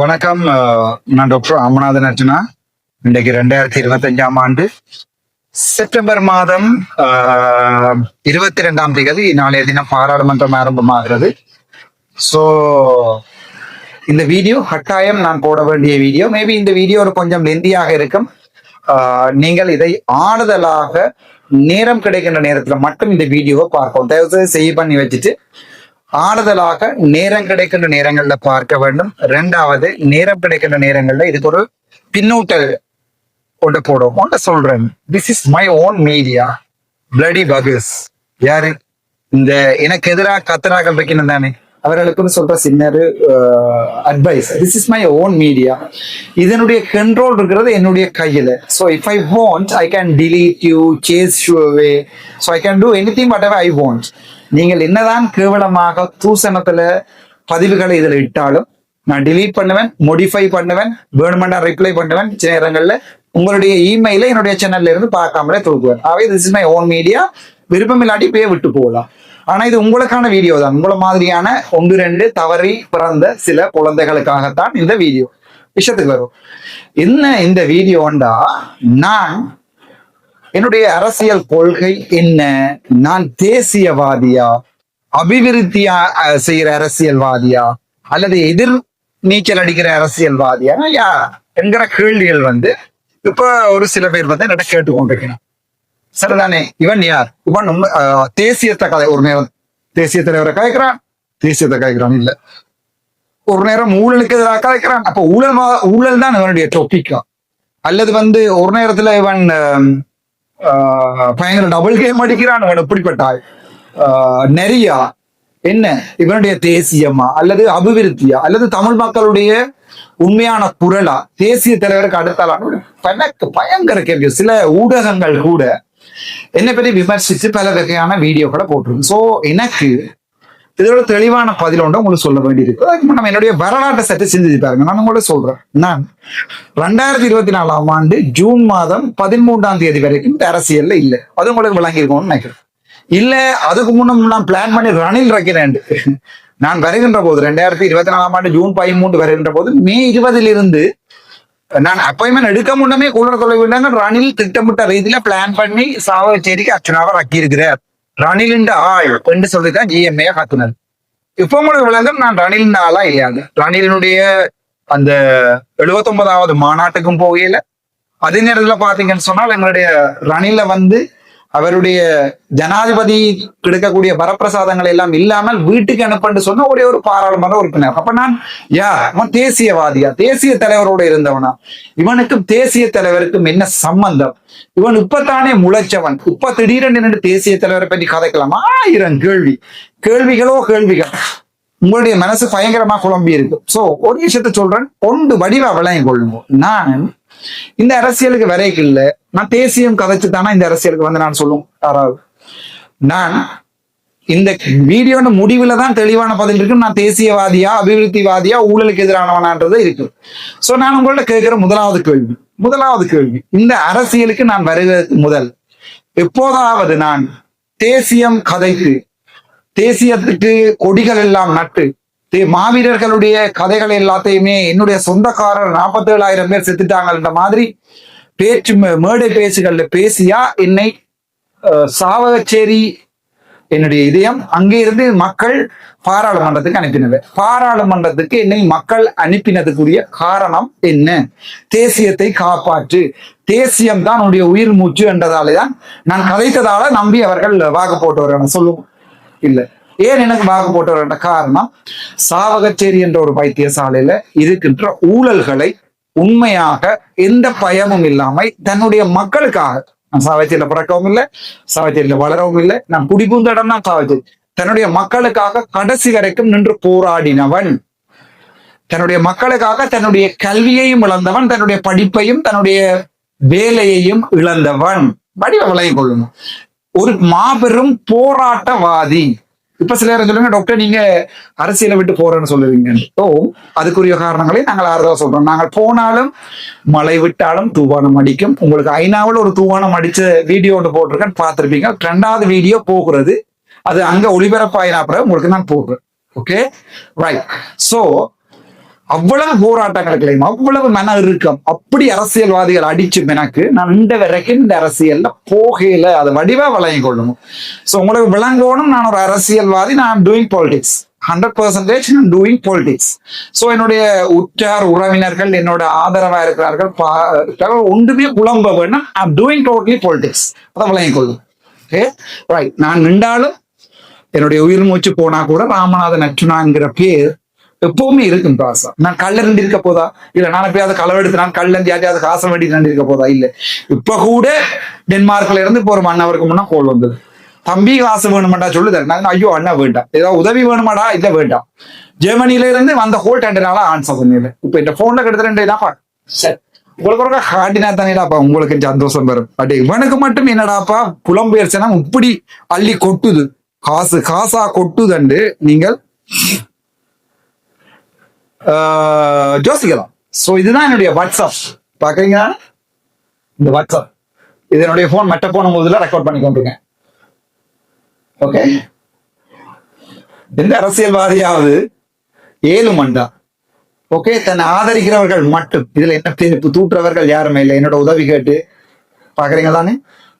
வணக்கம் நான் டாக்டர் அமநாதன் அர்ஜுனா. இன்றைக்கு ரெண்டாயிரத்தி இருபத்தஞ்சாம் ஆண்டு செப்டம்பர் மாதம் இருபத்தி ரெண்டாம் தேதி நாளைய தினம் பாராளுமன்றம் ஆரம்பமாகிறது. ஸோ இந்த வீடியோ கட்டாயம் நான் போட வேண்டிய வீடியோ. மேபி இந்த வீடியோ ஒரு கொஞ்சம் லெந்தியாக இருக்கும். நீங்கள் இதை ஆறுதலாக நேரம் கிடைக்கின்ற நேரத்தில் மட்டும் இந்த வீடியோவை பார்ப்போம். தயவுசெய்து செய் பண்ணி வச்சுட்டு ஆறுதலாக நேரம் கிடைக்கின்ற நேரங்கள்ல பார்க்க வேண்டும். ரெண்டாவது நேரம் கிடைக்கின்ற நேரங்கள்ல இதுக்கு ஒரு பின்னூட்டல் கொண்டு போடும் ஒன்றை சொல்றேன். This is my own media bloody buggers யாரு? இந்த எனக்கு எதிராக கத்தராக்கள் வைக்கணும் தானே? அவர்களுக்குன்னு சொல்ற சின்ன advice this is my own media இதனுடைய கண்ட்ரோல் இருக்கிறது என்னுடைய கையில. So if I want I can delete you chase you away so I can do anything what I want நீங்கள் என்னதான் கேவலமாக தூசணத்துல பதிவுகளை இதில் இட்டாலும் நான் டிலீட் பண்ணுவேன் மோடிஃபை பண்ணுவேன் வேணுமெண்டா ரிப்ளை பண்ணுவேன் சில நேரங்களில் உங்களுடைய இமெயில என்னுடைய சேனல்ல இருந்து பார்க்காமலே தூக்குவேன். ஆகவே this is my own media விருப்பம் இல்லாட்டி இப்பயே விட்டு போகலாம். ஆனா இது உங்களுக்கான வீடியோ தான். உங்களை மாதிரியான ஒன்று ரெண்டு தவறி பிறந்த சில குழந்தைகளுக்காகத்தான் இந்த வீடியோ விஷயத்துக்கு வரும் என்ன இந்த வீடியோண்டா நான் என்னுடைய அரசியல் கொள்கை என்ன? நான் தேசியவாதியா? அபிவிருத்தியா அஹ், செய்யற அரசியல்வாதியா? அல்லது எதிர் நீச்சல் அடிக்கிற அரசியல்வாதியா? யா என்கிற கேள்விகள் வந்து இப்ப ஒரு சில பேர் வந்து என்னட்ட கேட்டுக்கொண்டிருக்கணும் சரிதானே? இவன் யார்? இவன் உண்மை- தேசியத்தை கதை ஒரு நேரம் தேசிய தலைவரை கலைக்கிறான் தேசியத்தை கலைக்கிறான் இல்ல. ஒரு நேரம் ஊழலுக்கு எதிராக கலைக்கிறான். அப்ப ஊழல் ஊழல் தான் இவனுடைய டொப்பிக்கா அல்லது வந்து ஒரு நேரத்துல இவன் பயங்கர டபுள் கேம் அடிக்கிறான் இவன் எப்படிப்பட்டாய் ஆஹ், நெறியா? என்ன? இவனுடைய தேசியமா? அல்லது அபிவிருத்தியா? அல்லது தமிழ் மக்களுடைய உண்மையான குரலா? தேசிய தலைவருக்கு அடுத்தாலான எனக்கு பயங்கர கேள்வி. சில ஊடகங்கள் கூட என்னை பற்றி விமர்சித்து பல வகையான வீடியோக்களை போட்டிருக்கு. சோ எனக்கு இதோட தெளிவான பதில் ஒன்று உங்களுக்கு சொல்ல வேண்டியிருக்கு. அதுக்கு நம்ம என்னுடைய வரலாற்றை சற்று சிந்திச்சு பாருங்க. நான் உங்களோட சொல்றேன். நான் ரெண்டாயிரத்தி இருபத்தி நாலாம் ஆண்டு ஜூன் மாதம் பதிமூன்றாம் தேதி வரைக்கும் அரசியல்ல இல்லை. அது உங்களுக்கு விளங்கியிருக்கும்னு நினைக்கிறேன். இல்ல அதுக்கு முன்னும் நான் பிளான் பண்ணி ரணில் ரக்கிறேன் நான் வருகின்ற போது ரெண்டாயிரத்தி இருபத்தி நாலாம் ஆண்டு ஜூன் பதிமூன்று வருகின்ற போது மே இருபதிலிருந்து நான் அப்பாயின்மெண்ட் எடுக்க முன்னமே கூட கொள்ள விட்டாங்க ரணில் திட்டமிட்ட ரீதியில பிளான் பண்ணி சாவச்சேரிக்கு அர்ச்சனாவை ஆக்கியிருக்கிறார் ரணிலின் ஆள் என்று சொல்லிதான் ஜிஎம்ஏ காத்துனர் இப்போ உங்களுக்கு விளங்கும் நான் ரணிலின் ஆளா இல்லையாது ரணிலினுடைய அந்த எழுபத்தொன்பதாவது மாநாட்டுக்கும் போகல அதே நேரத்துல பாத்தீங்கன்னு சொன்னால் எங்களுடைய ரணில வந்து அவருடைய ஜனாதிபதி கிடைக்கக்கூடிய வரப்பிரசாதங்கள் எல்லாம் இல்லாமல் வீட்டுக்கு அனுப்பன்னு சொன்ன ஒரே ஒரு பாராளுமன்ற உறுப்பினர். அப்ப நான் யா அவன் தேசியவாதியா? தேசிய தலைவரோட இருந்தவனா? இவனுக்கும் தேசிய தலைவருக்கும் என்ன சம்பந்தம்? இவன் இப்பத்தானே முளைச்சவன். இப்ப திடீரென்று தேசிய தலைவரை பற்றி கதைக்கலாம்? ஆயிரம் கேள்வி. கேள்விகளோ கேள்விகள். உங்களுடைய மனசு பயங்கரமா குழம்பி இருக்கு. சோ ஒரு விஷயத்த சொல்றேன். ஒன்று வடிவா விளையம் கொள்ளுங்க. நான் இந்த அரசியலுக்கு வரைக்கு நான் தேசியம் கதைச்சு தானே இந்த அரசியலுக்கு வந்து நான் சொல்லும்? யாராவது? நான் இந்த வீடியோட முடிவுல தான் தெளிவான பதில் இருக்கு. நான் தேசியவாதியா அபிவிருத்திவாதியா ஊழலுக்கு எதிரானவனான்றது இருக்கு. சோ நான் உங்கள்ட்ட கேட்கிற முதலாவது கேள்வி. முதலாவது கேள்வி. இந்த அரசியலுக்கு நான் வருவதற்கு முதல். எப்போதாவது நான் தேசியம் கதைத்து தேசியத்துக்கு கொடிகள் எல்லாம் நட்டு மாவீரர்களுடைய கதைகள் எல்லாத்தையுமே என்னுடைய சொந்தக்காரர் நாற்பத்தி ஏழாயிரம் பேர் செத்துட்டாங்கன்ற மாதிரி பேச்சு மே- மேடை பேச்சுகள்ல பேசியா என்னை சாவகச்சேரி என்னுடைய இதயம் அங்கே இருந்து மக்கள் பாராளுமன்றத்துக்கு அனுப்பினது. பாராளுமன்றத்துக்கு என்னை மக்கள் அனுப்பினதுக்குரிய காரணம் என்ன? தேசியத்தை காப்பாற்று. தேசியம் தான் உன்னுடைய உயிர் மூச்சு என்றதாலே தான் நான் கதைத்ததால நம்பி அவர்கள் வாக்கு போட்டவர் சொல்லுவோம் இல்ல. ஏன் எனக்கு வாக்கு போட்டவர் என்ற காரணம் சாவகச்சேரி என்ற ஒரு வைத்தியசாலையில இருக்கின்ற ஊழல்களை உண்மையாக எந்த பயமும் இல்லாமல் தன்னுடைய மக்களுக்காக நான் சாவகச்சேரியில பிறக்கவும் இல்லை சாவகச்சேரியில வளரவும் இல்லை நான் குடிபுந்த இடம் தான் சாவகச்சேரி. தன்னுடைய மக்களுக்காக கடைசி வரைக்கும் நின்று போராடினவன் தன்னுடைய மக்களுக்காக தன்னுடைய கல்வியையும் இழந்தவன் தன்னுடைய படிப்பையும் தன்னுடைய வேலையையும் இழந்தவன். வடிவ விளங்கிக் கொள்ளணும் ஒரு மாபெரும் போராட்டவாதி இப்ப சில நேரம் சொல்லுங்க டாக்டர் நீங்க அரசியலை விட்டு போறேன்னு சொல்லுவீங்க. ஓ. அதுக்குரிய காரணங்களை நாங்கள் ஆறுதலா சொல்றோம். நாங்கள் போனாலும் மழை விட்டாலும் தூவானம் அடிக்கும். உங்களுக்கு ஐநாவில் ஒரு தூவானம் அடிச்ச வீடியோ ஒன்று போட்டிருக்கேன் பார்த்திருப்பீங்க. ரெண்டாவது வீடியோ போகிறது. அது அங்க ஒளிபரப்பாயினா அப்புறம் உங்களுக்கு நான் போடுறேன். ஓகே ரைட் சோ அவ்வளவு போராட்டங்களுக்களையும் அவ்வளவு மன இறுக்கம். அப்படி அரசியல்வாதிகள் அடிச்சு எனக்கு நான் இந்த வரைக்கும் இந்த அரசியல்ல போகையில அதை வடிவா வழங்கிக் கொள்ளணும். சோ உங்களுக்கு விளங்கணும் நான் ஒரு அரசியல்வாதி நான் டூயிங் பாலிடிக்ஸ் ஹண்ட்ரட் பர்சன்டேஜ் நான் டூயிங் பாலிடிக்ஸ் ஸோ என்னுடைய உற்றார் உறவினர்கள் என்னோட ஆதரவா இருக்கிறார்கள் ஒன்றுமே புலம்ப வேணும் ஐம் டூயிங் டோட்டலி பாலிடிக்ஸ் அதை வழங்கிக் கொள்ளும். ஓகே ரைட் நான் நின்றாலும் என்னுடைய உயிர் மூச்சு போனா கூட ராமநாதன் அச்சுனாங்கிற பேர் எப்பவுமே இருக்கும் ராசா நான் கல்ல ரெண்டு இருக்க போதா? இல்ல நான் போய் அதை களவெடுத்து நான் கல்ல யாரையாவது காசை வேண்டி ரெண்டு இருக்க போதா? இல்ல. இப்ப கூட டென்மார்க்ல இருந்து இப்போ ஒரு மன்னவருக்கு முன்னா கோல் வந்தது. தம்பி காசு வேணுமாடா சொல்லுதாரு நான் ஐயோ அண்ணா வேண்டாம் ஏதாவது உதவி வேணுமாடா? இல்ல வேண்டாம் ஜெர்மனில இருந்து வந்த ஹோல் நாளா ஆன்சர் பண்ணல இப்ப இந்த போன்ல கிட்ட ரெண்டு இதாப்பா? சரி. உங்களுக்கு ஒரு காட்டினா தானேடாப்பா? உங்களுக்கு சந்தோஷம் வரும். பட் இவனுக்கு மட்டும் என்னடாப்பா? புலம்பெயர்ச்சினா இப்படி அள்ளி கொட்டுது. காசு காசா கொட்டுதண்டு. நீங்கள் யோசிக்கலாம் ஸோ இதுதான் என்னுடைய வாட்ஸ்அப் பாக்குறீங்களா இந்த வாட்ஸ்அப் இது என்னுடைய போன் மற்ற போன போதுல ரெக்கார்ட் பண்ணி கொண்டிருக்கேன் ஓகே எந்த அரசியல்வாதியாவது ஏழு மண்டா. ஓகே தன்னை ஆதரிக்கிறவர்கள் மட்டும். இதுல என்ன தீர்ப்பு? தூட்டுறவர்கள் யாருமே இல்லை. என்னோட உதவி கேட்டு. பாக்குறீங்க தானே?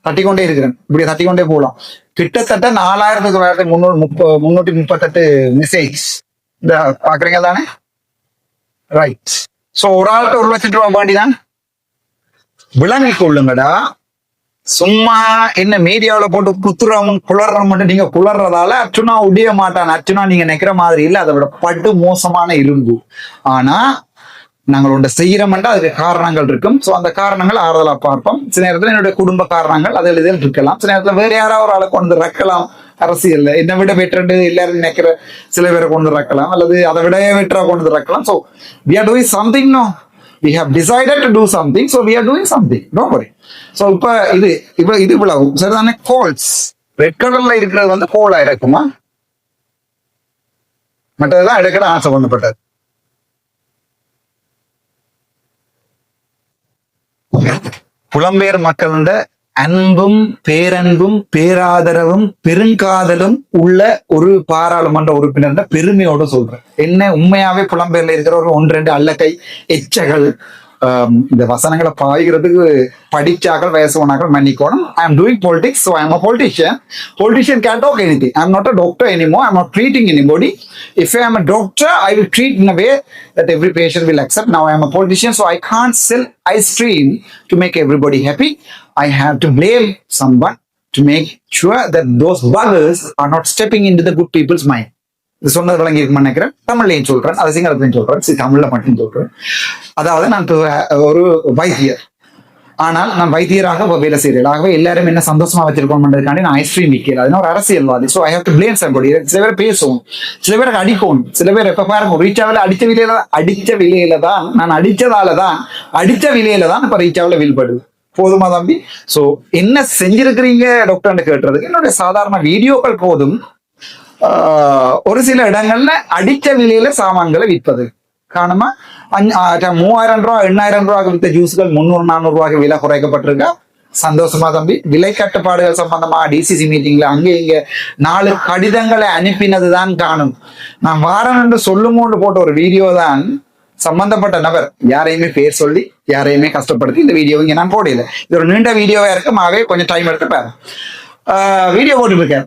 தட்டிக்கொண்டே இருக்கிறேன். இப்படி தட்டிக்கொண்டே போகலாம். கிட்டத்தட்ட நாலாயிரத்தி தொள்ளாயிரத்தி முன்னூறு முப்ப முன்னூத்தி முப்பத்தெட்டு மெசேஜ் இந்த பாக்குறீங்க தானே? ரைட் சோ ஒரு ஆளுக்கு ஒரு லட்சம் ரூபாய் வேண்டிதான் விளங்கிக் கொள்ளுங்கடா. சும்மா என்ன மீடியாவுல போட்டு குத்துறோம் குளறோம் மட்டும் நீங்க குளறதால அர்ச்சுனா உடைய மாட்டான். அர்ச்சுனா நீங்க நிக்கிற மாதிரி இல்ல. அதை விட பட்டு மோசமான இரும்பு. ஆனா நாங்கள் ஒன்றை செய்யறோம்னா அதுக்கு காரணங்கள் இருக்கும். சோ அந்த காரணங்கள் ஆறுதலா பார்ப்போம். சில நேரத்தில் என்னுடைய குடும்ப காரணங்கள் அதில் இதில் இருக்கலாம். சில நேரத்தில் வேற யாராவது ஒரு ஆளை கொண்டு ரக்கலாம். அரசியல் என்னை விட வெற்றி எல்லாரும் நினைக்கிற சில பேரை கொண்டு ரக்கலாம் அல்லது அதை விட பெட்டரா கொண்டு ரக்கலாம் so we are doing something no we have decided to do something so we are doing something no worry. So இப்போ இது இப்போ இது இவ்வளவு. சரிதானே கோல்ஸ் ரெட் கலர்ல இருக்கிறது வந்து கோலா இருக்குமா? மற்றதுதான் எடுக்கிற ஆசை பண்ணப்பட்டது புலம்பெயர் மக்களோட அன்பும் பேரன்பும் பேராதரவும் பெருங்காதலும் உள்ள ஒரு பாராளுமன்ற உறுப்பினர் பெருமையோட சொல்றேன். என்ன உண்மையாவே புலம்பெயர்ல இருக்கிற ஒரு ஒன்று ரெண்டு அல்லக்கை எச்சகள் இந்த வசனங்களை பாய்கிறதுக்கு படிச்சாக்கள் வயசு போனாக்கள் மன்னிக்கணும் I am doing politics so i am a politician politician can't talk anything i am not a doctor anymore i am not treating anybody if i am a doctor i will treat in a way that every patient will accept now i am a politician so i can't sell ice cream to make everybody happy i have to blame someone to make sure that those buggers are not stepping into the good people's mind இது சொன்னது விளங்கி நினைக்கிறேன். தமிழ்லையும் சொல்றேன் அது சிங்களத்திலையும் சொல்றேன் சரி தமிழ்ல மட்டும் சொல்றேன். அதாவது நான் இப்போ ஒரு வைத்தியர். ஆனால் நான் வைத்தியராக வேலை செய்கிறேன். ஆகவே எல்லாரும் என்ன சந்தோஷமா வச்சிருக்கோம்ன்றதுக்காண்டி நான் ஐஸ்கிரீம் விற்கிறேன். அதனால ஒரு அரசியல்வாதி. So I have to blame somebody சில பேர் பேசுவோம் சில பேருக்கு அடிக்கணும். சில பேர் எப்ப பாருங்க ரீச்சாவில் அடிச்ச விலையில அடிச்ச விலையில தான் நான் அடித்ததால தான் அடிச்ச விலையில தான் இப்ப ரீச்சாவில் வீழ்படுது. போதுமா தம்பி? சோ என்ன செஞ்சிருக்கிறீங்க டாக்டர்னு கேட்டுறதுக்கு என்னுடைய சாதாரண வீடியோக்கள் போதும் ஒரு சில இடங்கள்ல அடிச்ச விலையில சாமான்களை விற்பது. காரணமா மூவாயிரம் ரூபா எண்ணாயிரம் ரூபாய்க்கு வித்த ஜூஸ்கள் முந்நூறு நானூறு ரூபாய்க்கு விலை குறைக்கப்பட்டிருக்கா? சந்தோஷமா தம்பி. விலை கட்டுப்பாடுகள் சம்பந்தமா டிசிசி மீட்டிங்ல அங்கே இங்க நாலு கடிதங்களை அனுப்பினதுதான் காணும். நான் வாரன் என்று சொல்லுமோன்னு போட்ட ஒரு வீடியோ தான் சம்பந்தப்பட்ட நபர். யாரையுமே பேர் சொல்லி யாரையுமே கஷ்டப்படுத்தி இந்த வீடியோ இங்க நான் போடல. இது ஒரு நீண்ட வீடியோவா இருக்கும் ஆகவே கொஞ்சம் டைம் எடுத்து பாருங்க. வீடியோ போட்டுருக்கேன்.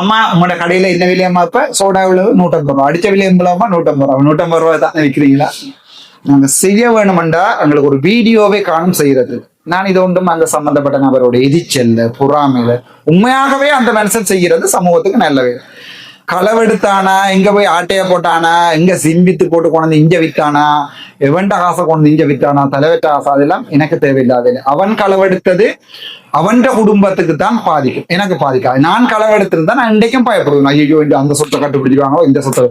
அம்மா உங்களோட கடையில என்ன விலையம்மா இப்ப சோடா எவ்வளவு நூற்றம்பது ரூபா. அடிச்ச விலை எவ்வளவுமா நூற்றம்பது ரூபா. நூற்றம்பது ரூபா தான் விற்கிறீங்களா நாங்க செய்ய வேணுமெண்டா எங்களுக்கு ஒரு வீடியோவே காணும் செய்யறது. நான் இது ஒன்றும் அந்த சம்பந்தப்பட்ட நபரோட எதிச்சல்ல பொறாமையில உண்மையாகவே அந்த மனுஷன் செய்யறது சமூகத்துக்கு நல்லவே களவெடுத்தானா எங்க போய் ஆட்டைய போட்டானா? எங்க சிம்பித்து போட்டு கொண்டு இங்க வித்தானா? எவன்ட காசை கொண்டு இங்க வித்தானா? தலைவற்ற ஆசை அதெல்லாம் எனக்கு தேவையில்லாத அவன் களவெடுத்தது அவன்ட குடும்பத்துக்கு தான் பாதிக்கும். எனக்கு பாதிக்காது. நான் களவெடுத்திருந்தா நான் இன்றைக்கும் பயப்படுவேன். ஐயோ இந்த அந்த சொத்தை கண்டுபிடிக்கிறாங்களோ இந்த சொத்தை.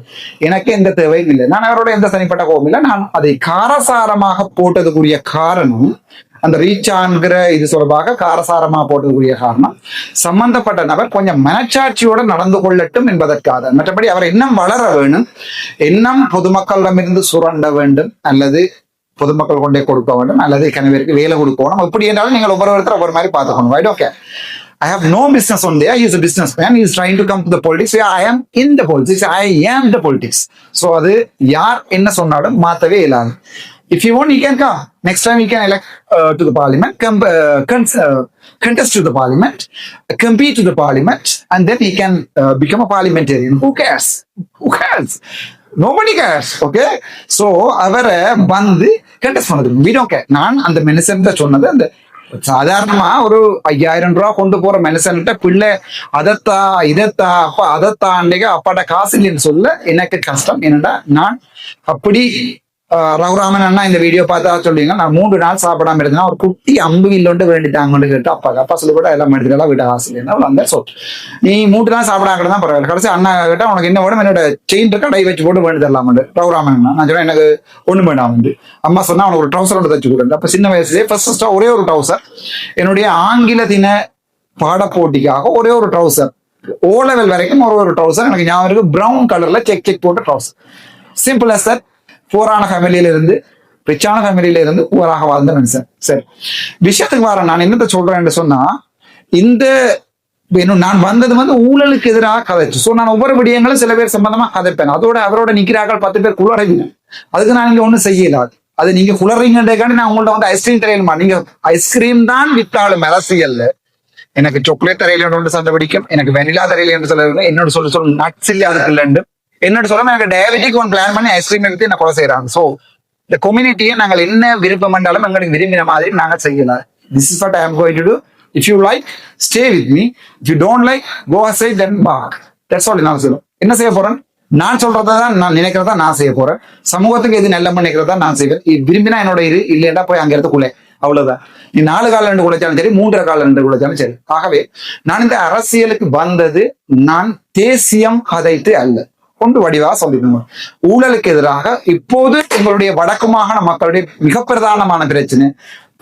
எனக்கு எந்த தேவையும் இல்லை. நான் அவரோட எந்த தனிப்பட்ட கோபம் இல்லை. நான் அதை காரசாரமாக போட்டதுக்குரிய காரணம் அந்த ரீச் ஆன்கிற இது தொடர்பாக காரசாரமா போட்டதுக்குரிய காரணம் சம்பந்தப்பட்ட நபர் கொஞ்சம் மனச்சாட்சியோட நடந்து கொள்ளட்டும் என்பதற்காக மற்றபடி அவர் இன்னும் வளர வேணும் இன்னும் பொதுமக்களிடமிருந்து சுரண்ட வேண்டும் அல்லது பொதுமக்கள் கொண்டே கொடுக்க வேண்டும் அல்லது கணவருக்கு வேலை கொடுக்கணும் எப்படி என்றாலும் நீங்கள் ஒவ்வொருத்தரும் ஒவ்வொரு மாதிரி பார்த்துக்கணும் right okay I have no business on there. He's a businessman. He's trying to come to the politics. Yeah, I am in the politics. I am the politics. So அது யார் என்ன சொன்னாலும் மாத்தவே இல்லாது If you want, you can come. Next time you can elect uh, to the parliament, com- uh, con- uh, contest to the parliament, uh, compete to the parliament, and then he can uh, become a parliamentarian. Who cares? Who cares? Nobody cares okay so அவரை வந்து contest பண்ணது we don't care நான் அந்த மனுஷன் சொன்னது அந்த சாதாரணமா ஒரு ஐயாயிரம் ரூபா கொண்டு போற மனுஷன்கிட்ட பிள்ளை அதத்தா இதத்தா அப்பா அதத்தா அன்னைக்கு அப்பாட்ட காசு இல்லைன்னு சொல்ல எனக்கு கஷ்டம் என்னடா நான் அப்படி ரகுராமன் அண்ணா இந்த வீடியோ பார்த்தா சொல்லுவீங்க நான் மூன்று நாள் சாப்பிடாம இருந்தேன் ஒரு குட்டி அம்பு வில்லுண்டு வேண்டிட்டாங்கன்னு கேட்டு அப்பா அப்பா சொல்லி கூட எல்லாம் எடுத்துக்கலாம் வீட்டு காசு இல்லைன்னா சொல். நீ மூன்று நாள் சாப்பிடாங்க தான் பரவாயில்ல. கடைசி அண்ணா கேட்டா உனக்கு என்ன வேணும் என்னோட செயின் இருக்கா டை வச்சு போட்டு வேண்டி தரலாம் ரகுராமன் அண்ணா நான் சொன்னேன் எனக்கு ஒண்ணு வேண்டாம் வந்து அம்மா சொன்னா உனக்கு ஒரு ட்ரௌசர் ஒன்று தச்சு கொடுங்க அப்ப சின்ன வயசுலேயே ஃபர்ஸ்ட் ஃபர்ஸ்டா ஒரே ஒரு ட்ரௌசர் என்னுடைய ஆங்கில தின பாடப்போட்டிக்காக ஒரே ஒரு ட்ரௌசர் ஓ லெவல் வரைக்கும் ஒரு ஒரு ட்ரௌசர் எனக்கு ஞாபகம் இருக்கு ப்ரௌன் கலர்ல செக் செக் போட்ட ட்ரௌசர் சிம்பிள் as போரான ஃபேமிலியில இருந்து ரிச்சான ஃபேமிலியில இருந்து புவராக வாழ்ந்த மனுஷன். சரி. விஷயத்துக்கு வரேன். நான் என்னத்த சொல்றேன்னு சொன்னா இந்த நான் வந்தது வந்து ஊழலுக்கு எதிராக கதைச்சு ஸோ நான் ஒவ்வொரு விடயங்களும் சில பேர் சம்பந்தமா கதைப்பேன். அதோட அவரோட நிக்கிறார்கள் பத்து பேர் குளறவிங்க. அதுக்கு நான் இங்க ஒண்ணும் செய்யலாது அது நீங்க குளறீங்கன்றதுக்காண்டி நான் உங்கள்ட்ட வந்து ஐஸ்கிரீம் தரையிலுமா நீங்க ஐஸ்கிரீம் தான் வித்தாலும் அரசியல்ல எனக்கு சாக்லேட் தரையில ஒன்று சண்டை பிடிக்கும். எனக்கு வெனிலா தரையில என்று சொல்ல என்னோட சொல்ல சொல்லு நட்ஸ் இல்லாத இல்லைண்டு. என்னோட சொல்ல எனக்கு டயபெட்டிக் ஒன் பிளான் பண்ணி ஐஸ்கிரீம் எடுத்து என்ன கொலை செய்யறாங்க ஸோ இந்த கம்யூனிட்டியை நாங்கள் என்ன விருப்பம் பண்ணாலும் எங்களுக்கு விரும்பின மாதிரி நாங்கள் செய்யலாம் this is what I am going to do if you like stay with me if you don't like go aside then back that's all நான் சொல்லுவேன் என்ன செய்ய போறேன்? நான் சொல்றதை தான் நான் நினைக்கிறதா நான் செய்ய போறேன். சமூகத்துக்கு எது நல்ல நினைக்கிறதா நான் செய்வேன். விரும்பினா என்னோட இது இல்லையா போய் அங்க இடத்துக்குள்ளே அவ்வளவுதான். நீ நாலு கால ரெண்டு குழைச்சாலும் சரி மூன்றரை கால ரெண்டு குழைச்சாலும் சரி. ஆகவே நான் இந்த அரசியலுக்கு வந்தது நான் தேசியம் கதைத்து அல்ல. கொண்டு வடிவாக சந்திக்கணும் ஊழலுக்கு எதிராக இப்போது எங்களுடைய வடக்கு மாகாண மக்களுடைய மிக பிரதானமான பிரச்சனை.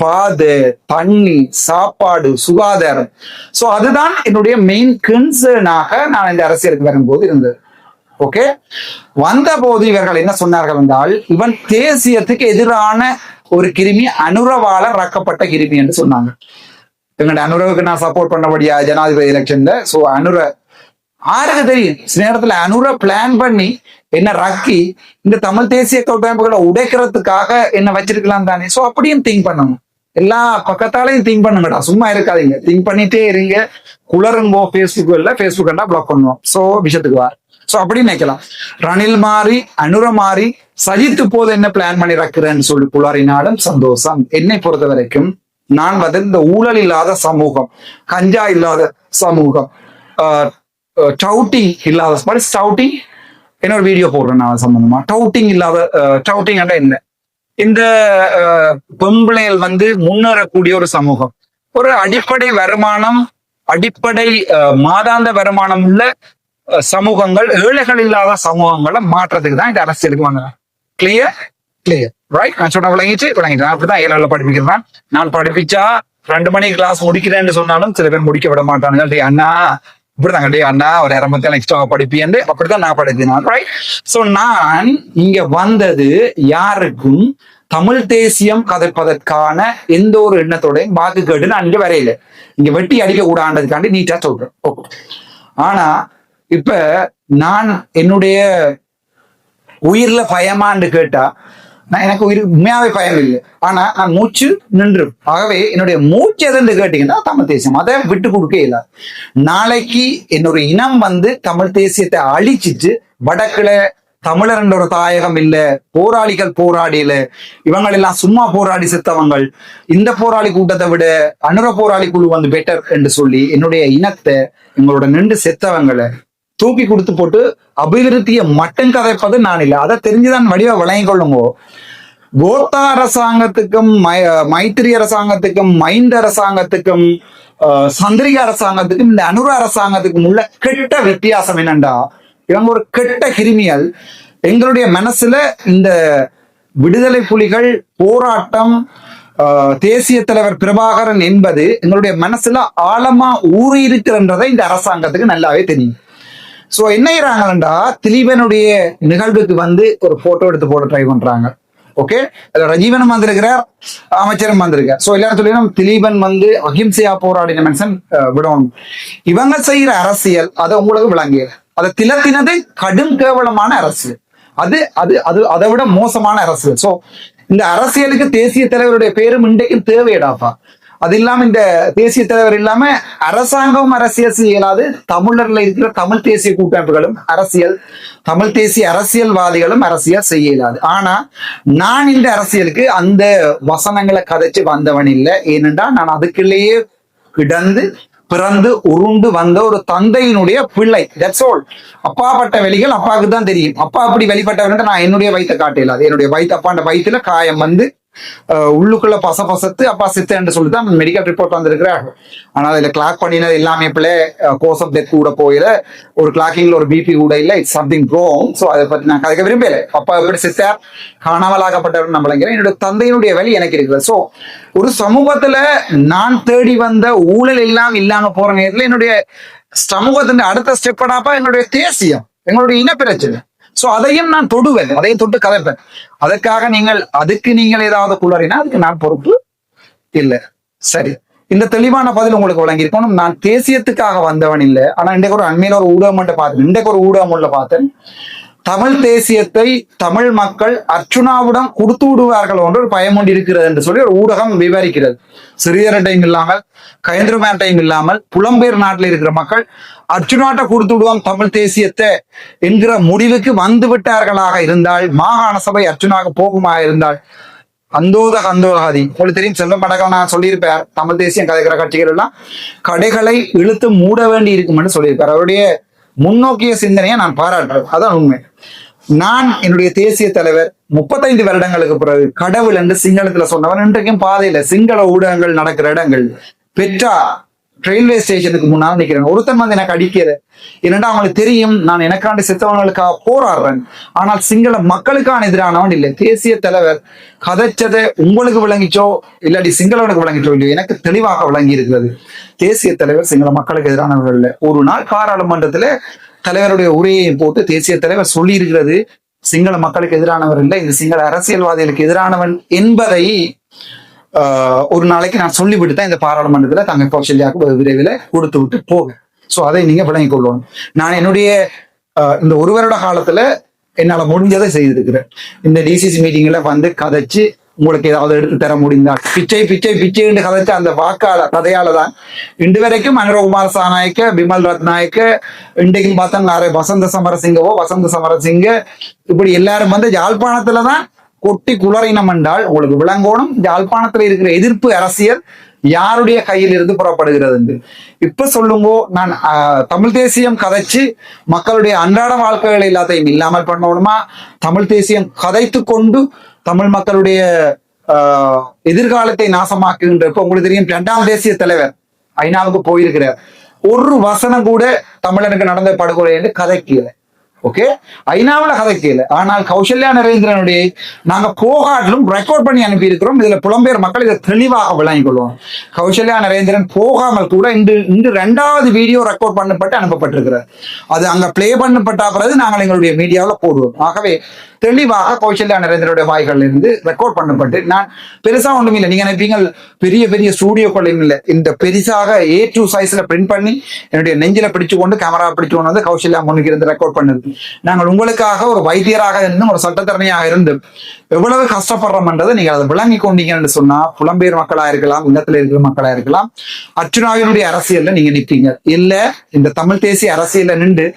பாதை தண்ணி சாப்பாடு சுகாதாரம். சோ அதுதான் என்னுடைய மெயின் கன்சர்னாக நான் இந்த அரசியலுக்கு வரும்போது இருந்தது. ஓகே வந்த போது இவர்கள் என்ன சொன்னார்கள் என்றால் இவன் தேசியத்துக்கு எதிரான ஒரு கிருமி அனுரவால ரக்கப்பட்ட கிருமி என்று சொன்னாங்க. எங்கள்ட்ட அனுரவுக்கு நான் சப்போர்ட் பண்ணபடியா ஜனாதிபதி எலெக்ஷன்ல சோ அனுர ஆருக்கு தெரியும். சில நேரத்துல அனுர பிளான் பண்ணி என்ன ரக்கி இந்த தமிழ் தேசிய கூட்டமைப்புகளை உடைக்கிறதுக்காக என்ன வச்சிருக்கலாம் தானே? சோ அப்படியும் திங்க் பண்ணணும். எல்லா பக்கத்தாலையும் திங்க் பண்ணுங்கடா. சும்மா இருக்காதீங்க. திங்க் பண்ணிட்டே இருங்க. குளருங்கோ ஃபேஸ்புக் இல்ல ஃபேஸ்புக் பிளாக் பண்ணுவோம். சோ விஷயத்துக்கு வா. சோ அப்படி நினைக்கலாம். ரணில் மாறி அனுர மாறி சஜித்து போது என்ன பிளான் பண்ணி ரக்கிறேன்னு சொல்லி குளறினாலும் சந்தோஷம். என்னை பொறுத்த வரைக்கும் நான் வந்து இந்த ஊழல் இல்லாத சமூகம் கஞ்சா இல்லாத சமூகம் டவுட்டிங் இல்லாத மாதிரி ஸ்டவுட்டிங் இன்னொரு வீடியோ போடுறேன் நான் சம்பந்தமா டவுட்டிங் இல்லாத டவுட்டிங் என்ன இந்த அஹ், பொம்பளைகள் வந்து முன்னேறக்கூடிய ஒரு சமூகம் ஒரு அடிப்படை வருமானம் அடிப்படை மாதாந்த வருமானம் உள்ள சமூகங்கள் ஏழைகள் இல்லாத சமூகங்களை மாற்றத்துக்கு தான் இந்த அரசு வந்தாங்க கிளியர் கிளியர் ரைட் நான் சொன்ன விளங்கிச்சு விளங்கிட்டு அப்படிதான் ஏழை படிப்பிக்கிறேன் நான் படிப்பிச்சா ரெண்டு மணி கிளாஸ் முடிக்கிறேன்னு சொன்னாலும் சில பேர் முடிக்க விட மாட்டானுங்க அண்ணா இப்படிதாங்க. டேய் அண்ணா ஒரு இரமத்தி எக்ஸ்ட்ரா படிப்பியன்னு அப்படிதான் நான் படித்தேன் ரைட் சோ நான் இங்க வந்தது யாருக்கும் தமிழ் தேசியம் கதைப்பதற்கான எந்த ஒரு எண்ணத்தோடையும் வாக்கு கேட்டு நான் இங்க வரையில. இங்க வெட்டி அடிக்க கூடாண்டதுக்காண்டி நீட்டா சொல்றேன். ஓகே ஆனா இப்ப நான் என்னுடைய உயிர்ல பயமான்னு கேட்டா நான் எனக்கு உயிர் உண்மையாவே பயம் இல்லை ஆனா நான் மூச்சு நின்று ஆகவே என்னுடைய மூச்சு எதுன்னு கேட்டீங்கன்னா தமிழ் தேசியம். அதை விட்டு கொடுக்க இல்ல நாளைக்கு என்னுடைய இனம் வந்து தமிழ் தேசியத்தை அழிச்சிட்டு வடக்குல தமிழர் என்ற ஒரு தாயகம் இல்ல போராளிகள் போராடியில இவங்க எல்லாம் சும்மா போராடி செத்தவங்கள் இந்த போராளி கூட்டத்தை விட அனுர போராளி குழு வந்து பெட்டர் என்று சொல்லி என்னுடைய இனத்தை எங்களோட நின்று செத்தவங்களை தூக்கி கொடுத்து போட்டு அபிவிருத்தியை மட்டும் கதைப்பது நான் இல்லை. அதை தெரிஞ்சுதான் வடிவ வழங்கிக் கொள்ளுங்கோ. கோத்தா அரசாங்கத்துக்கும் மை- மைத்திரி அரசாங்கத்துக்கும் மைந்த அரசாங்கத்துக்கும் ஆஹ், சந்திரிக அரசாங்கத்துக்கும் இந்த அனுர அரசாங்கத்துக்கும் உள்ள கெட்ட வித்தியாசம் என்னண்டா? இவங்க ஒரு கெட்ட கிரிமியல் எங்களுடைய மனசுல இந்த விடுதலை புலிகள் போராட்டம் ஆஹ், தேசிய தலைவர் பிரபாகரன் என்பது எங்களுடைய மனசுல ஆழமா ஊறி இருக்கிறன்றதை இந்த அரசாங்கத்துக்கு நல்லாவே தெரியும். சோ என்ன செய்யறாங்கன்னா திலீபனுடைய நிகழ்வுக்கு வந்து ஒரு போட்டோ எடுத்து போட ட்ரை பண்றாங்க. ஓகே ரஜீவனும் வந்திருக்கிறார் அமைச்சரும் வந்திருக்கார் சோ எல்லாரும் சொல்லி திலீபன் வந்து அஹிம்சையா போராடின மனுஷன் விடணும் இவங்க செய்யற அரசியல் அதை உங்களுக்கு விளங்கியது. அதை திலத்தினது கடும் கேவலமான அரசியல். அது அது அது அதை விட மோசமான அரசியல். சோ இந்த அரசியலுக்கு தேசிய தலைவருடைய பேரும் இன்றைக்கும் தேவையடாப்பா? அது இல்லாம இந்த தேசிய தலைவர் இல்லாம அரசாங்கம் அரசியல் செய்யலாது. தமிழர்ல இருக்கிற தமிழ் தேசிய கூட்டமைப்புகளும் அரசியல் தமிழ் தேசிய அரசியல்வாதிகளும் அரசியல் செய்ய இயலாது ஆனா நான் இந்த அரசியலுக்கு அந்த வசனங்களை கதைச்சு வந்தவன் இல்லை. ஏனென்றால் நான் அதுக்குள்ளேயே கிடந்து பிறந்து உருண்டு வந்த ஒரு தந்தையினுடைய பிள்ளை. தட்ஸ் ஆல் அப்பா பட்ட வெளிகள் அப்பாவுக்கு தான் தெரியும். அப்பா அப்படி வெளிப்பட்டவர் நான் என்னுடைய வயிற்ற காட்ட அது என்னுடைய வயிற்று அப்பாண்ட வயிற்றுல காயம் வந்து உள்ளுக்குள்ள பச பசத்து அப்பா சித்த என்று சொல்லி தான் மெடிக்கல் ரிப்போர்ட் வந்திருக்கிறார். ஆனா அதுல கிளாக் பண்ணினது எல்லாமே கோஸ் ஆஃப் டெத் கூட போயில ஒரு கிளாக்கிங்ல ஒரு பிபி கூட இல்ல. இட்ஸ் சம்திங் ரோங் ஸோ அதை பத்தி நான் கதைக்க விரும்பல அப்பா எப்படி சித்தார்? காணாமலாகப்பட்டவர் நம்மளங்கிற என்னுடைய தந்தையினுடைய வழி எனக்கு இருக்கிறது. சோ ஒரு சமூகத்துல நான் தேடி வந்த ஊழல் எல்லாம் இல்லாம போற நேரத்தில் என்னுடைய சமூகத்தின் அடுத்த ஸ்டெப்படாப்பா என்னுடைய தேசியம் எங்களுடைய இன பிரச்சனை. சோ அதையும் நான் தொடுவேன். அதையும் தொட்டு கதைப்பேன் அதற்காக நீங்கள் அதுக்கு நீங்கள் ஏதாவது குளறினா அதுக்கு நான் பொறுப்பு இல்ல. சரி. இந்த தெளிவான பதில் உங்களுக்கு வழங்கியிருக்கணும். நான் தேசியத்துக்காக வந்தவன் இல்லை. ஆனா இன்றைக்கு ஒரு அண்மையில ஒரு ஊடகம் மட்டும் பார்த்தேன். இன்றைக்கு ஒரு ஊடகம் உள்ள பார்த்தேன். தமிழ் தேசியத்தை தமிழ் மக்கள் அர்ச்சுனாவிடம் கொடுத்து விடுவார்கள் என்று ஒரு பயம் ஒன்று இருக்கிறது என்று சொல்லி ஒரு ஊடகம் விவரிக்கிறது. சிறியரட்டையும் இல்லாமல் கயந்திரமேட்டையும் இல்லாமல் புலம்பெயர் நாட்டில் இருக்கிற மக்கள் அர்ச்சுனாட்ட கொடுத்து விடுவோம் தமிழ் தேசியத்தை என்கிற முடிவுக்கு வந்து விட்டார்களாக இருந்தால் மாகாண சபை அர்ச்சுனாக போகுமா இருந்தால் அந்தோத அந்தோகாதி உங்களுக்கு தெரியும் செல்வம் படகம் நான் சொல்லியிருப்பார் தமிழ் தேசியம் கதைக்கிற கட்சிகள் எல்லாம் கடைகளை இழுத்து மூட வேண்டி இருக்கும்னு சொல்லியிருப்பார். அவருடைய முன்னோக்கிய சிந்தனையை நான் பாராட்டுறேன். அதான் உண்மை. நான் என்னுடைய தேசிய தலைவர் முப்பத்தைந்து வருடங்களுக்கு பிறகு கடவுள் என்று சிங்களத்துல சொன்னவன் இன்றைக்கும் பாதையில சிங்கள ஊடகங்கள் நடக்கிற இடங்கள் பெற்றா ரயில்வே ஸ்டேஷனுக்கு முன்னால் நிக்கிறேன். ஒருத்தன் வந்து எனக்கு அடிக்கிற என்னடா அவங்களுக்கு தெரியும். நான் எனக்காண்டி செத்தவங்களுக்காக போராடுறேன். ஆனால் சிங்கள மக்களுக்கான எதிரானவன் இல்லை. தேசிய தலைவர் கதைச்சதை உங்களுக்கு விளங்கிச்சோ இல்லாட்டி சிங்களவனுக்கு விளங்கிச்சோ இல்லையோ எனக்கு தெளிவாக விளங்கி இருக்கிறது. தேசிய தலைவர் சிங்கள மக்களுக்கு எதிரானவர்கள் இல்லை. ஒரு நாள் பாராளுமன்றத்துல தலைவருடைய உரையை போட்டு தேசிய தலைவர் சொல்லி இருக்கிறது சிங்கள மக்களுக்கு எதிரானவர் இல்லை இது சிங்கள அரசியல்வாதிகளுக்கு எதிரானவன் என்பதை ஒரு நாளைக்கு நான் சொல்லிவிட்டு தான் இந்த பாராளுமன்றத்தில் தங்க கௌசல்யாவுக்கு விரைவில் கொடுத்து விட்டு போவேன். சோ அதை நீங்க விளங்கிக் கொள்ளணும். நான் என்னுடைய ஆஹ் இந்த ஒரு வருட காலத்துல என்னால முடிஞ்சதை செய்திருக்கிறேன். இந்த டிசிசி மீட்டிங்ல வந்து கதைச்சு உங்களுக்கு ஏதாவது எடுத்து தர முடிந்தா பிச்சை பிச்சை பிச்சைன்னு கதைச்ச அந்த வாக்கால கதையால தான் இன்று வரைக்கும் அனுரகுமார் சாநாயக்க பிமல் ரத்நாயக்க இன்றைக்கும் பார்த்தாங்க வசந்த சமரசிங்கவோ வசந்த சமரசிங்க இப்படி எல்லாரும் வந்து யாழ்ப்பாணத்துல தான் கொட்டி குளறினம் என்றால் உங்களுக்கு விளங்கோணம் யாழ்ப்பாணத்தில் இருக்கிற எதிர்ப்பு அரசியல் யாருடைய கையில் இருந்து புறப்படுகிறது என்று இப்ப சொல்லுங்கோ நான் தமிழ் தேசியம் கதைச்சு மக்களுடைய அன்றாட வாழ்க்கைகள் எல்லாத்தையும் இல்லாமல் பண்ணணுமா? தமிழ் தேசியம் கதைத்து கொண்டு தமிழ் மக்களுடைய ஆஹ், எதிர்காலத்தை நாசமாக்குகின்ற இப்ப உங்களுக்கு தெரியும் இரண்டாம் தேசிய தலைவர் ஐநாவுக்கு போயிருக்கிறார். ஒரு வசனம் கூட தமிழனுக்கு நடந்த படுகொலை என்று கதைக்கல ஓகே ஐநாவில் கதைக்கல ஆனால் கௌசல்யா நரேந்திரனுடைய நாங்க போகாட்டிலும் ரெக்கார்ட் பண்ணி அனுப்பி இருக்கிறோம் இதுல புலம்பெயர் மக்கள் இதை தெளிவாக விளங்கிக் கொள்வோம். கௌசல்யா நரேந்திரன் போகாமல் கூட இன்று இன்று ரெண்டாவது வீடியோ ரெக்கார்ட் பண்ணப்பட்டு அனுப்பப்பட்டிருக்கிறது அது அங்க பிளே பண்ணப்பட்ட பிறகு நாங்கள் எங்களுடைய மீடியாவில் போடுவோம். ஆகவே தெளிவாக கௌசல்யா நரேந்திரனுடைய வாய்கள்ல இருந்து ரெக்கார்ட் பண்ணப்பட்டு நான் பெருசா ஒன்றும் இல்லை. நீங்க நினைப்பீங்க பெரிய பெரிய ஸ்டூடியோக்களையும் இல்லை. இந்த பெருசாக ஏ டூ சைஸ்ல பிரிண்ட் பண்ணி என்னுடைய நெஞ்சில பிடிச்சு கொண்டு கேமரா பிடிச்சு கொண்டு வந்து கௌசல்யா முன்னுக்கு இருந்து ரெக்கார்ட் பண்ணுது நாங்கள் உங்களுக்காக ஒரு வைத்தியராக இருந்தும் ஒரு சட்டத்தரணியாக இருந்தும் எவ்வளவு கஷ்டப்படுறோம்ன்றதை நீங்கள் அதை விளங்கி கொண்டீங்கன்னு சொன்னா புலம்பெயர் மக்களா இருக்கலாம் இல்லத்தில் இருக்கிற மக்களா இருக்கலாம் அர்ச்சுனாவினுடைய அரசியல்ல நீங்க நிற்பீங்க இல்ல இந்த தமிழ் தேசிய அரசியல்ல நின்று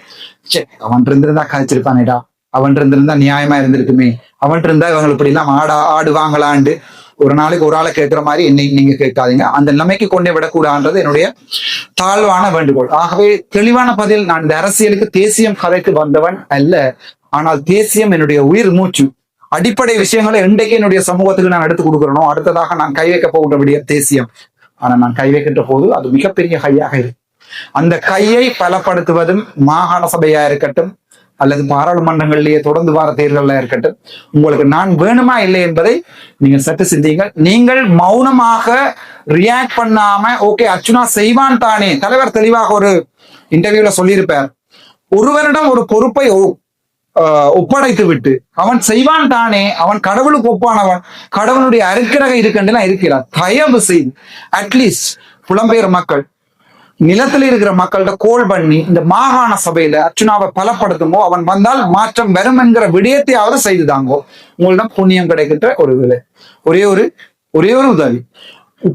சே அவன் இருந்திருந்தா கழிச்சிருப்பானேடா அவன் இருந்திருந்தா நியாயமா இருந்திருக்குமே. அவன் இருந்தா இவங்க இப்படி எல்லாம் ஆடா ஆடுவாங்களாண்டு ஒரு நாளைக்கு ஒரு ஆளை கேட்கிற மாதிரி என்னை நீங்க கேட்காதீங்க. அந்த நிலைமைக்கு கொண்டே விடக்கூடாதுன்றது என்னுடைய தாழ்வான வேண்டுகோள். ஆகவே தெளிவான பதில் நான் இந்த அரசியலுக்கு தேசியம் கதைக்கு வந்தவன் அல்ல. ஆனால் தேசியம் என்னுடைய உயிர் மூச்சு. அடிப்படை விஷயங்களை இன்றைக்கு என்னுடைய சமூகத்துக்கு நான் எடுத்து கொடுக்கிறனோ அடுத்ததாக நான் கை வைக்க போகிற தேசியம். ஆனா நான் கை வைக்கின்ற போது அது மிகப்பெரிய கையாக இருக்கு. அந்த கையை பலப்படுத்துவதும் மாகாண சபையா இருக்கட்டும் அல்லது பாராளுமன்றங்களிலேயே தொடர்ந்து வார தேர்தலாக இருக்கட்டும் உங்களுக்கு நான் வேணுமா இல்லை என்பதை நீங்கள் சற்று சிந்தியுங்கள். நீங்கள் மௌனமாக ரியாக்ட் பண்ணாம ஓகே அர்ச்சுனா செய்வான் தானே. தலைவர் தெளிவாக ஒரு இன்டர்வியூல சொல்லியிருப்பார். ஒருவரிடம் ஒரு பொறுப்பை ஒ- ஆஹ், ஒப்படைத்து விட்டு அவன் செய்வான் தானே அவன் கடவுளுக்கு ஒப்பானவன் கடவுளுடைய அருக்கிரக இருக்கின்றன இருக்கிறார். தயவு செய்து அட்லீஸ்ட் புலம்பெயர் மக்கள் நிலத்தில் இருக்கிற மக்கள்கிட்ட கோல் பண்ணி இந்த மாகாண சபையில அர்ச்சுனாவை பலப்படுத்துமோ அவன் வந்தால் மாற்றம் வரும் என்கிற விடயத்தையாவது செய்துதாங்கோ. உங்களிடம் புண்ணியம் கிடைக்கின்ற ஒரு விலை. ஒரே ஒரு ஒரே ஒரு உதவி.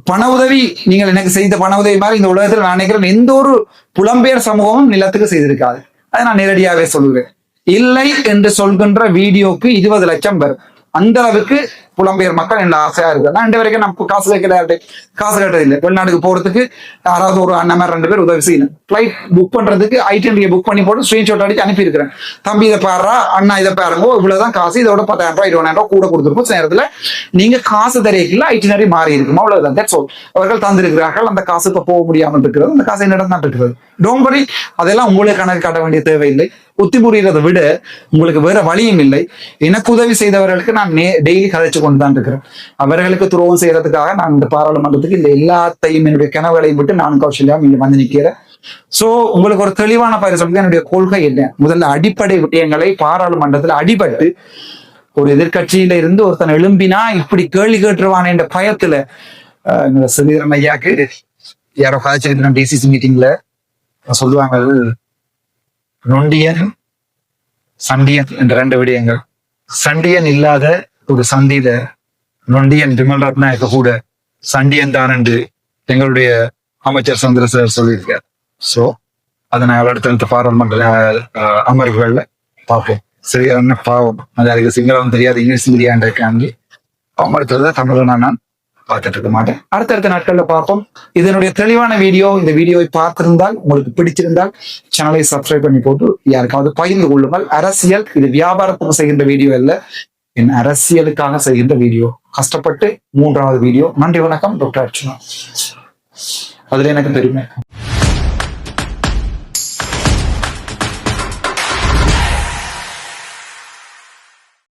பண உதவி நீங்கள் எனக்கு செய்த பண உதவி மாதிரி இந்த உலகத்தில் நான் நினைக்கிறேன் எந்த ஒரு புலம்பெயர் சமூகமும் நிலத்துக்கு செய்திருக்காது. அதை நான் நேரடியாகவே சொல்லுவேன் இல்லை என்று சொல்கின்ற வீடியோக்கு இருபது லட்சம் வரும். அந்த அளவுக்கு புலம்பெயர் மக்கள் என்ன ஆசையா இருக்கு. நான் இந்த வரைக்கும் நான் காசு கேட்கல காசு கேட்டது இல்லை. வெளிநாட்டுக்கு போறதுக்கு யாராவது ஒரு அண்ணன் மாதிரி ரெண்டு பேர் உதவி செய்யணும். ஃபிளைட் புக் பண்றதுக்கு ஐடென்டியை புக் பண்ணி போட்டு ஸ்கிரீன்ஷாட் அடிச்சு அனுப்பியிருக்கிறேன். தம்பி இதை பாடுறா அண்ணா இதை பாருங்க இவ்வளவுதான் காசு. இதோட பத்தாயிரம் ரூபாய் இருபதாயிரம் ரூபாய் கூட கொடுத்துருப்போம். சில நேரத்துல நீங்க காசு தெரியல ஐட்டினரி மாறி இருக்குமா? அவ்வளவுதான். தட்ஸ் ஆல் அவர்கள் தந்திருக்கிறார்கள். அந்த காசு இப்ப போக முடியாமல் இருக்கிறது. அந்த காசு என்னிடம் தான் இருக்கிறது. டோன்ட் அதெல்லாம் உங்களுக்கு கணக்கு காட்ட வேண்டிய தேவையில்லை. ஒத்தி புரிகிறதை விட உங்களுக்கு வேற வழியும் இல்லை. எனக்கு உதவி செய்தவர்களுக்கு நான் டெய்லி கதைச்சு கொண்டு தான் இருக்கிறேன். அவர்களுக்கு துரோகம் செய்யறதுக்காக நான் இந்த பாராளுமன்றத்துக்கு இந்த எல்லாத்தையும் என்னுடைய கனவுகளையும் விட்டு நான் கௌசல்யா இங்க வந்து நிக்கிறேன். சோ உங்களுக்கு ஒரு தெளிவான பரிசு என்னுடைய கொள்கை என்ன? முதல்ல அடிப்படை விடயங்களை பாராளுமன்றத்துல அடிபட்டு ஒரு எதிர்க்கட்சியில இருந்து ஒருத்தன் எழும்பினா இப்படி கேள்வி கேட்டுருவான் என்ற பயத்துல சுதீரன் ஐயாக்கு யாரோ காய்ச்சிருந்தோம் டிசிசி மீட்டிங்ல சொல்லுவாங்க நொண்டியன் சண்டியன் என்ற ரெண்டு விடயங்கள். சண்டியன் இல்லாத ஒரு சந்தியில நொண்டியன் விமல் ரத்நாயக்க கூட சண்டியன் தான் என்று எங்களுடைய அமைச்சர் சந்திரசேகர் சொல்லியிருக்கார். சோ அதை நாங்கள் அடுத்தடுத்த பாராளுமன்ற அமர்வுகள்ல பார்ப்போம். சரியான பாவம்? அது அதுக்கு சிங்களம் தெரியாது இங்கிலீஷ் மீடியான்ற இருக்காங்க அமர்த்தத தமிழ் நான் பார்த்துட்டு இருக்க மாட்டேன் அடுத்தடுத்த நாட்கள்ல பார்ப்போம். இதனுடைய தெளிவான வீடியோ இந்த வீடியோவை பார்த்திருந்தால் உங்களுக்கு பிடிச்சிருந்தால் சேனலை சப்ஸ்கிரைப் பண்ணி போட்டு யாருக்காவது பகிர்ந்து கொள்ளுங்கள். அரசியல் இது வியாபாரத்துக்கு செய்கின்ற வீடியோ அல்ல. என் அரசியலுக்காக செய்கின்ற வீடியோ. கஷ்டப்பட்டு மூன்றாவது வீடியோ. நன்றி வணக்கம் டாக்டர் அர்ச்சனா. அதுல எனக்கு பெருமை.